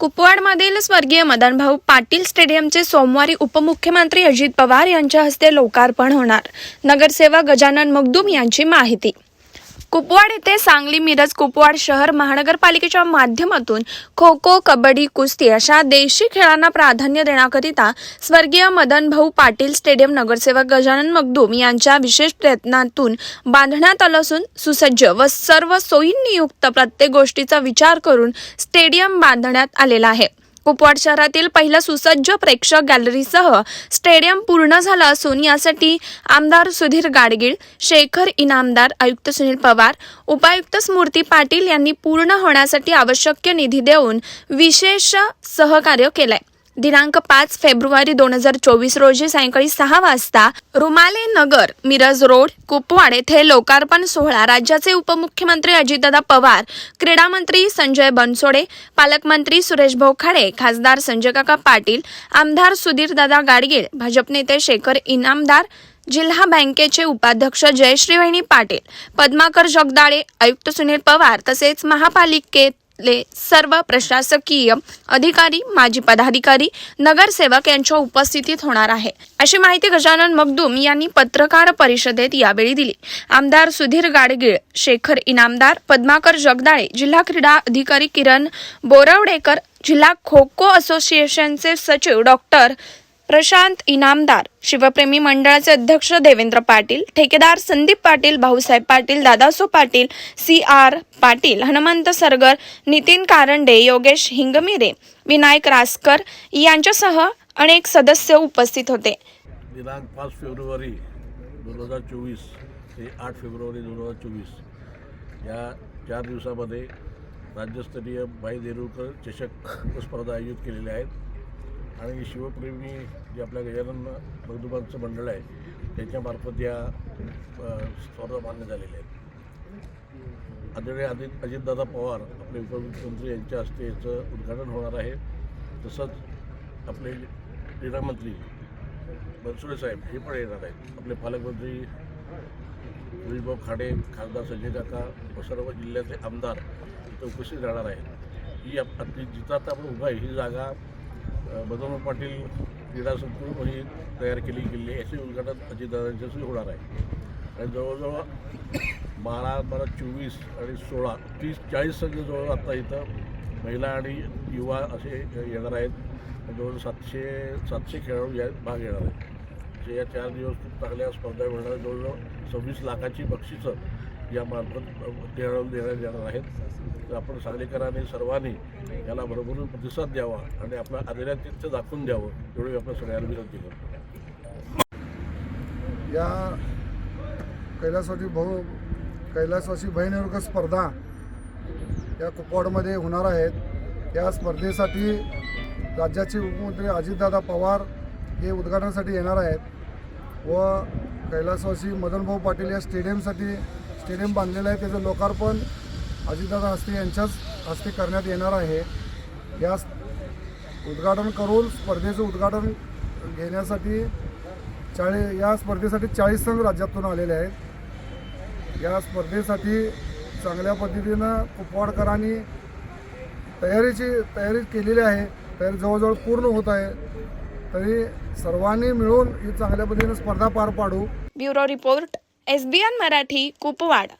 कुपवाडमधील स्वर्गीय मदनभाऊ पाटील स्टेडियमचे सोमवारी उपमुख्यमंत्री अजित पवार यांच्या हस्ते लोकार्पण होणार. नगरसेवक गजानन मगदूम यांची माहिती. कुपवाड येथे सांगली मिरज कुपवाड शहर महानगरपालिकेच्या माध्यमातून खो खो कबड्डी कुस्ती अशा देशी खेळांना प्राधान्य देण्याकरिता स्वर्गीय मदन भाऊ पाटील स्टेडियम नगरसेवक गजानन मगदूम यांच्या विशेष प्रयत्नातून बांधण्यात आलं असून सुसज्ज व सर्व सोयींनी युक्त प्रत्येक गोष्टीचा विचार करून स्टेडियम बांधण्यात आलेला आहे. कुपवाड शहरातील पहिलं सुसज्ज प्रेक्षक गॅलरीसह स्टेडियम पूर्ण झाला असून यासाठी आमदार सुधीर गाडगीळ शेखर इनामदार आयुक्त सुनील पवार उपायुक्त स्मृती पाटील यांनी पूर्ण होण्यासाठी आवश्यक निधी देऊन विशेष सहकार्य केलंय. दिनांक पाच फेब्रुवारी दोन हजार चोवीस रोजी सायंकाळी सहा वाजता रुमाले नगर मिरज रोड कुपवाड येथे लोकार्पण सोहळा. राज्याचे उपमुख्यमंत्री अजितदादा पवार क्रीडा मंत्री संजय बनसोडे पालकमंत्री सुरेश भोखाडे खासदार संजय काका पाटील आमदार सुधीरदादा गाडगीळ भाजप नेते शेखर इनामदार जिल्हा बँकेचे उपाध्यक्ष जयश्रीवाहिनी पाटील पद्माकर जगदाळे आयुक्त सुनील पवार तसेच महापालिकेत जिल्ह्यातले सर्व प्रशासकीय अधिकारी माजी पदाधिकारी नगरसेवक यांच्या उपस्थितीत होणार आहे. अशी माहिती गजानन मगदूम यांनी पत्रकार परिषदेत यावेळी दिली. आमदार सुधीर गाडगीळ शेखर इनामदार पद्माकर जगदाळे जिल्हा क्रीडा अधिकारी किरण बोरवडेकर जिल्हा खो खो असोसिएशनचे सचिव डॉक्टर प्रशांत इनामदार शिवप्रेमी मंडळाचे अध्यक्ष देवेंद्र पाटील ठेकेदार संदीप पाटील भाऊसाहेब पाटील दादासो पाटील सी आर पाटील हनुमंत सरगर नितीन कारंडे योगेश हिंगमिरे विनायक रासकर यांच्यासह अनेक सदस्य उपस्थित होते. दिनांक पाच फेब्रुवारी दोन हजार चोवीस ते आठ फेब्रुवारी दोन हजार चोवीस या चार दिवसामध्ये राज्यस्तरीय बाई देरुळकर चषक स्पर्धा आयोजित केलेल्या आहेत. आणि शिवप्रेमी जे आपल्या गजानन मगदुमांचं मंडळ आहे त्यांच्यामार्फत या स्पर्धा मान्य झालेल्या आहेत. आदरणीय अजित अजितदादा पवार आपले उपमुख्यमंत्री यांच्या हस्ते याचं उद्घाटन होणार आहे. तसंच आपले क्रीडामंत्री बनसोडे साहेब हे पण येणार आहेत. आपले पालकमंत्री सुरेशभाऊ खाडे खासदार संजय काका व सर्व जिल्ह्याचे आमदार इथं उपस्थित राहणार आहेत. ही आप- आपली जिथं आता आपण उभा आहे. ही जागा अ, पाटील क्रीडा संकुल ही तयार केली गेली. आहे याचे उद्घाटन अजितदादांच्याशी होणार आहे. आणि जवळजवळ बारा बारा चोवीस आणि सोळा तीस चाळीस संघ जवळ आता इथं महिला आणि युवा असे येणार आहेत. जवळ सातशे सातशे खेळाडू या भाग येणार आहेत. जे या चार दिवस खूप चांगल्या स्पर्धा मिळणार जवळजवळ सव्वीस लाखाची बक्षिसं यामार्फत खेळाडू देण्यात येणार आहेत. तर आपण सांगलीकरांनी सर्वांनी याला भरभरून प्रतिसाद द्यावा आणि आपलं आदरातिथ्य दाखवून द्यावं एवढी आपण सगळ्यांना विनंती करतो. या कैलासवासी भाऊ कैलासवासी बहिणीवर्ग स्पर्धा या कुपवाडमध्ये होणार आहेत. या स्पर्धेसाठी राज्याचे उपमुख्यमंत्री अजितदादा पवार हे उद्घाटनासाठी येणार आहेत. व कैलासवासी मदनभाऊ पाटील या स्टेडियमसाठी स्टेडियम बांधलेलं आहे त्याचं लोकार्पण अजितदादा हस्ते यांच्याच हस्ते करण्यात येणार आहे. या उद्घाटन करून स्पर्धेचं उद्घाटन घेण्यासाठी चाळी या स्पर्धेसाठी चाळीस संघ राज्यातून आलेले आहेत. या स्पर्धेसाठी चांगल्या पद्धतीनं कुपवाडकरांनी तयारीची तयारी केलेली आहे. तयारी जवळजवळ पूर्ण होत आहे. तरी सर्वांनी मिळून ही चांगल्या पद्धतीनं स्पर्धा पार पाडू. Bureau report S B N Marathi Kupwad.